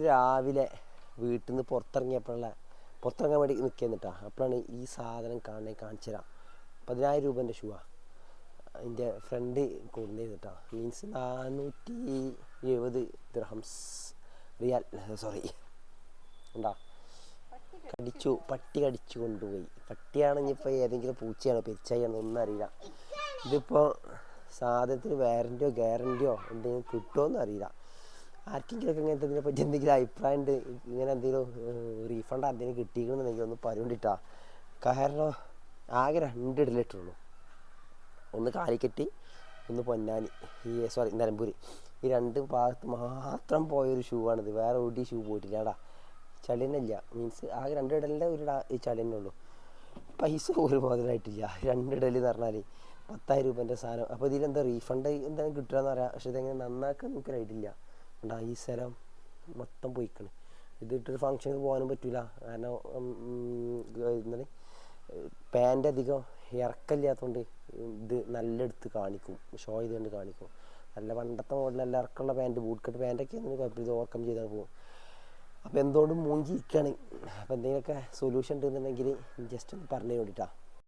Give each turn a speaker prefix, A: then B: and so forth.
A: രാവിലെ വീട്ടിൽ നിന്ന് പുറത്തിറങ്ങിയപ്പോഴുള്ള പുറത്തിറങ്ങാൻ വേണ്ടി നിൽക്കുന്നിട്ടാ അപ്പോഴാണ് ഈ സാധനം കാണണേ കാണിച്ചു തരാം. പതിനായിരം രൂപേന്റെ ഷൂവാ എന്റെ ഫ്രണ്ട് കൊണ്ടുവന്നിട്ടാ മീൻസ് നാനൂറ്റി എഴുപത് ദ്രഹംസ് റിയാൽ സോറി ഉണ്ടാ കടിച്ചു പട്ടി കടിച്ചു കൊണ്ടുപോയി. പട്ടിയാണെങ്കിൽ ഇപ്പോൾ ഏതെങ്കിലും പൂച്ചയാണോ പെരിച്ചായാണോ ഒന്നും അറിയില്ല. ഇതിപ്പോൾ സാധനത്തിന് വാറന്റിയോ ഗ്യാരന്റിയോ എന്തെങ്കിലും കിട്ടുമോ അറിയില്ല ആർക്കെങ്കിലുമൊക്കെ ഇങ്ങനത്തെ ഇതിനെ പറ്റി എന്തെങ്കിലും അഭിപ്രായം ഉണ്ട് ഇങ്ങനെ എന്തെങ്കിലും റീഫണ്ട് എന്തെങ്കിലും കിട്ടിയിരുന്നെങ്കിൽ ഒന്ന് പറയുണ്ടിട്ടാ കാരണം ആകെ രണ്ട് ഇടലിട്ടുള്ളൂ ഒന്ന് കാലിക്കറ്റ് ഒന്ന് പൊന്നാനി ഈ സോറി നിലമ്പൂർ ഈ രണ്ട് ഭാഗത്ത് മാത്രം പോയൊരു ഷൂ ആണിത്. വേറെ ഒരു ഷൂ പോയിട്ടില്ലടാ. ചളി തന്നെ ഇല്ല മീൻസ് ആകെ രണ്ട് ഇടലിന്റെ ഒരു ഈ ചളി ഉള്ളൂ. പൈസ ഒരു മുതലായിട്ടില്ല. രണ്ട് ഇടൽ എന്ന് പറഞ്ഞാൽ പത്തായിരം രൂപേന്റെ സാധനം. അപ്പോൾ ഇതിലെന്താ റീഫണ്ട് എന്തായാലും കിട്ടുക എന്ന് പറയാം. പക്ഷേ ഇതെങ്ങനെ നന്നാക്കാൻ നമുക്ക് ഐഡിയ ഉണ്ടാ ഈ സ്ഥലം മൊത്തം പോയിക്കണ്. ഇത് ഇട്ടൊരു ഫംഗ്ഷന് പോകാനും പറ്റില്ല കാരണം പാന്റ് അധികം ഇറക്കമില്ലാത്തതുകൊണ്ട് ഇത് നല്ല എടുത്ത് കാണിക്കും. ഷോ ചെയ്തുകൊണ്ട് കാണിക്കും. നല്ല പണ്ടത്തെ മോഡൽ നല്ല ഇറക്കമുള്ള പാന്റ് ബൂട്ട് കട്ട് പാന്റൊക്കെ ആണെങ്കിൽ കുഴപ്പമില്ല. ഇത് ഓവർകം ചെയ്താൽ പോകും അപ്പോൾ എന്തുകൊണ്ടും മൂഞ്ചിരിക്കുകയാണ് അപ്പോൾ എന്തെങ്കിലുമൊക്കെ സൊല്യൂഷൻ ഉണ്ടെന്നുണ്ടെങ്കിൽ ജസ്റ്റ് ഒന്ന് പറഞ്ഞു വേണ്ടിയിട്ടാണ്